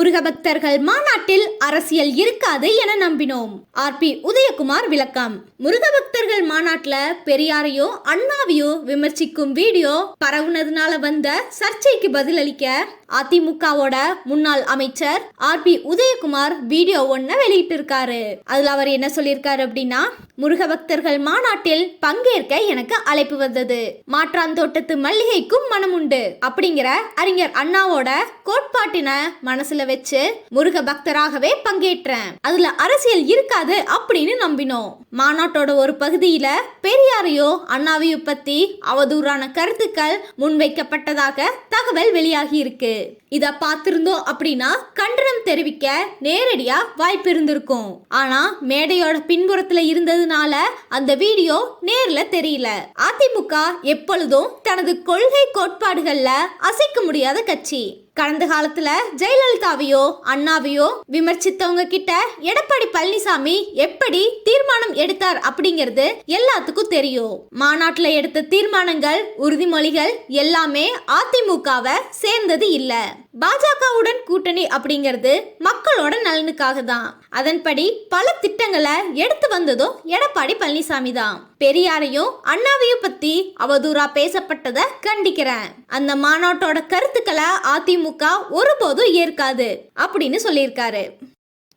முருகபக்தர்கள் மாநாட்டில் அரசியல் இருக்காது என நம்பினோம். ஆர். பி. உதயகுமார் விளக்கம். முருகபக்தர்கள் மாநாட்டில் மாநாட்டுல பெரியாரையோ அண்ணாவையோ விமர்சிக்கும் வீடியோ பரவுனதுனால வந்த சர்ச்சைக்கு பதிலளிக்க அதிமுகவோட முன்னாள் அமைச்சர் ஆர். பி. உதயகுமார் வீடியோ ஒன்ன வெளியிட்டிருக்காரு. அதுல அவர் என்ன சொல்லியிருக்காரு அப்படின்னா முருகபக்தர்கள் மாநாட்டில் பங்கேற்க எனக்கு அழைப்பு வந்தது. மாற்றாந்தோட்டத்து மல்லிகைக்கும் மனம் உண்டு அப்படிங்கிற அறிஞர் அண்ணாவோட கோட்பாட்டின மனசுல வச்சு முருக பக்தராகவே பங்கேற்றேன். அதுல அரசியல் இருக்காது அப்படின்னு நம்பினோம். மாநாட்டோட ஒரு பகுதியில பெரியாரையோ அண்ணாவையோ பத்தி அவதூறான கருத்துக்கள் முன்வைக்கப்பட்டதாக தகவல் வெளியாகி இருக்கு. இத பார்த்திருந்தோம் அப்படின்னா கண்டனம் தெரிவிக்க நேரடியா வாய்ப்பு இருந்திருக்கும். ஆனா மேடையோட பின்புறத்துல இருந்ததுனால அந்த வீடியோ நேர்ல தெரியல. அதிமுக எப்பொழுதும் தனது கொள்கை கோட்பாடுகள்ல அசைக்க முடியாத கட்சி. கடந்த காலத்துல ஜெயலலிதாவையோ அண்ணாவையோ விமர்சித்தவங்க கிட்ட எடப்பாடி பழனிசாமி எப்படி தீர்மானம் எடுத்தார் அப்படிங்கிறது எல்லாத்துக்கும் தெரியும். மாநாட்டுல எடுத்த தீர்மானங்கள் உறுதிமொழிகள் எல்லாமே அதிமுக பாஜகவை சேர்ந்தது இல்ல. பாஜகவுடன் கூட்டணி அப்படிங்கிறது மக்களோட நலனுக்காக தான். அதன்படி பல திட்டங்களை எடுத்து வந்ததும் எடப்பாடி பழனிசாமி தான். பெரியாரையும் அண்ணாவையும் பத்தி அவதூறா பேசப்பட்டதை கண்டிக்கிறேன். அந்த மாநாட்டோட கருத்துக்களை அதிமுக ஒருபோதும் ஏற்காது அப்படின்னு சொல்லியிருக்காரு.